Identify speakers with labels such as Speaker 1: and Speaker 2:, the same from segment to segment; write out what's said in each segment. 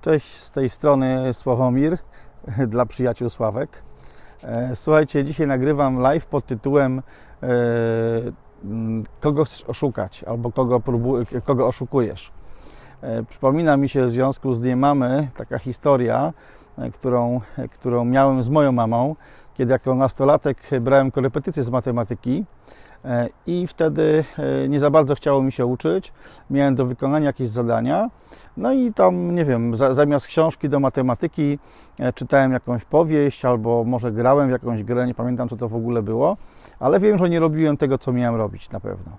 Speaker 1: Cześć, z tej strony Sławomir dla przyjaciół Sławek. E, Słuchajcie, dzisiaj nagrywam live pod tytułem e, mm, Kogo oszukać albo kogo, kogo oszukujesz. E, Przypomina mi się w związku z dniem mamy taka historia, którą, którą miałem z moją mamą, kiedy jako nastolatek brałem korepetycje z matematyki e, i wtedy e, nie za bardzo chciało mi się uczyć. Miałem do wykonania jakieś zadania. No i tam, nie wiem, za, zamiast książki do matematyki e, czytałem jakąś powieść albo może grałem w jakąś grę, nie pamiętam co to w ogóle było, ale wiem, że nie robiłem tego, co miałem robić na pewno.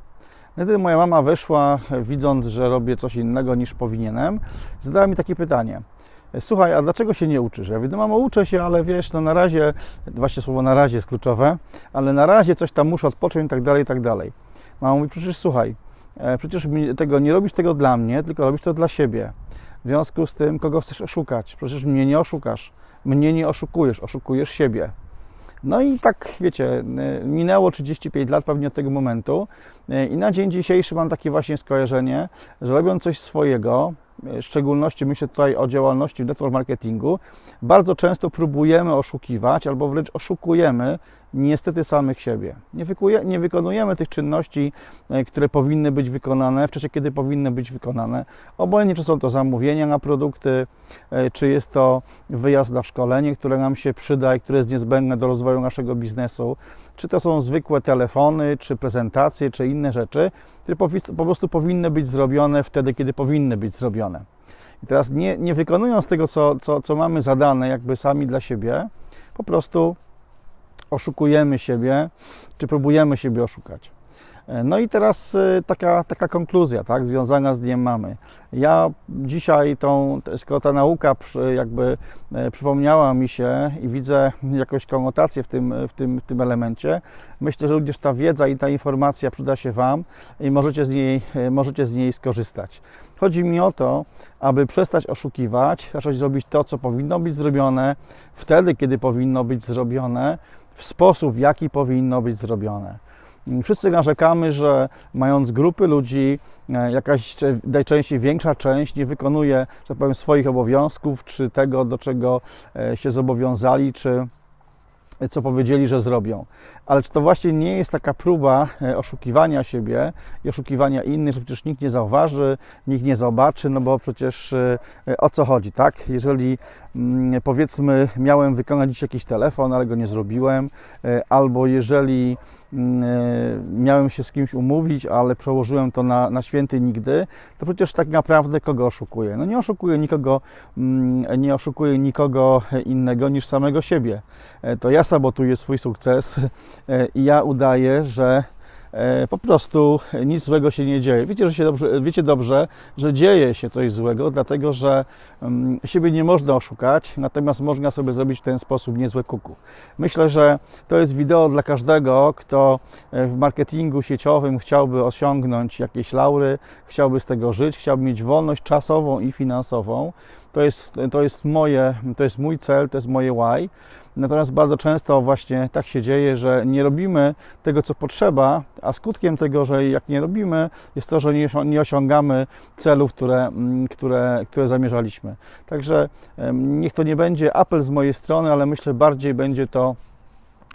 Speaker 1: No Wtedy moja mama weszła, widząc, że robię coś innego niż powinienem, zadała mi takie pytanie. Słuchaj, a dlaczego się nie uczysz? Ja mówię, no mamo, uczę się, ale wiesz, no na razie, właśnie słowo na razie jest kluczowe, ale na razie coś tam muszę odpocząć i tak dalej, i tak dalej. Mama mówi, przecież słuchaj, e, przecież tego, nie robisz tego dla mnie, tylko robisz to dla siebie. W związku z tym, kogo chcesz oszukać? Przecież mnie nie oszukasz, mnie nie oszukujesz, oszukujesz siebie. No i tak, wiecie, e, minęło 35 lat pewnie od tego momentu e, i na dzień dzisiejszy mam takie właśnie skojarzenie, że robiąc coś swojego, w szczególności myślę tutaj o działalności w network marketingu, bardzo często próbujemy oszukiwać albo wręcz oszukujemy niestety samych siebie. Nie, wykuje, nie wykonujemy tych czynności, e, które powinny być wykonane w czasie, kiedy powinny być wykonane. Obojętnie, czy są to zamówienia na produkty, e, czy jest to wyjazd na szkolenie, które nam się przyda i które jest niezbędne do rozwoju naszego biznesu, czy to są zwykłe telefony, czy prezentacje, czy inne rzeczy, które po prostu powinny być zrobione wtedy, kiedy powinny być zrobione. I teraz nie, nie wykonując tego, co, co, co mamy zadane jakby sami dla siebie, po prostu oszukujemy siebie, czy próbujemy siebie oszukać. No i teraz e, taka, taka konkluzja, tak, związana z dniem mamy. Ja dzisiaj tą, skoro ta nauka jakby e, przypomniała mi się i widzę jakąś konotację w tym, w, tym, w tym elemencie, myślę, że również ta wiedza i ta informacja przyda się Wam i możecie z niej, e, możecie z niej skorzystać. Chodzi mi o to, aby przestać oszukiwać, zacząć zrobić to, co powinno być zrobione, wtedy, kiedy powinno być zrobione, w sposób, w jaki powinno być zrobione. Wszyscy narzekamy, że mając grupy ludzi, e, jakaś najczęściej większa część nie wykonuje, że tak powiem, swoich obowiązków, czy tego, do czego e, się zobowiązali, czy co powiedzieli, że zrobią. Ale czy to właśnie nie jest taka próba e, oszukiwania siebie i oszukiwania innych, że przecież nikt nie zauważy, nikt nie zobaczy, no bo przecież e, e, o co chodzi, tak? Jeżeli mm, powiedzmy miałem wykonać dziś jakiś telefon, ale go nie zrobiłem, e, albo jeżeli mm, e, miałem się z kimś umówić, ale przełożyłem to na, na święty nigdy, to przecież tak naprawdę kogo oszukuję? No nie oszukuję nikogo, mm, nie oszukuję nikogo innego niż samego siebie. E, To ja sabotuję swój sukces e, i ja udaję, że e, po prostu nic złego się nie dzieje. Wiecie, że się dobrze, wiecie dobrze, że dzieje się coś złego, dlatego że mm, siebie nie można oszukać, natomiast można sobie zrobić w ten sposób niezłe kuku. Myślę, że to jest wideo dla każdego, kto e, w marketingu sieciowym chciałby osiągnąć jakieś laury, chciałby z tego żyć, chciałby mieć wolność czasową i finansową. To jest, to jest moje, to jest mój cel, to jest moje why. Natomiast bardzo często właśnie tak się dzieje, że nie robimy tego, co potrzeba, a skutkiem tego, że jak nie robimy, jest to, że nie osią- nie osiągamy celów, które, mm, które, które zamierzaliśmy. Także niech to nie będzie apel z mojej strony, ale myślę bardziej będzie to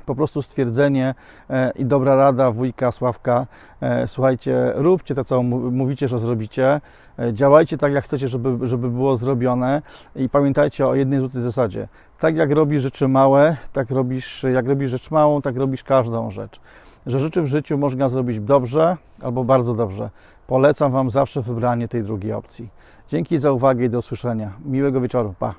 Speaker 1: po prostu stwierdzenie e, i dobra rada wujka Sławka. E, słuchajcie, róbcie to, co mówicie, że zrobicie. E, działajcie tak, jak chcecie, żeby, żeby było zrobione i pamiętajcie o jednej złotej zasadzie. Tak jak robisz rzeczy małe, tak robisz, jak robisz rzecz małą, tak robisz każdą rzecz. Że rzeczy w życiu można zrobić dobrze albo bardzo dobrze. Polecam Wam zawsze wybranie tej drugiej opcji. Dzięki za uwagę i do usłyszenia. Miłego wieczoru. Pa.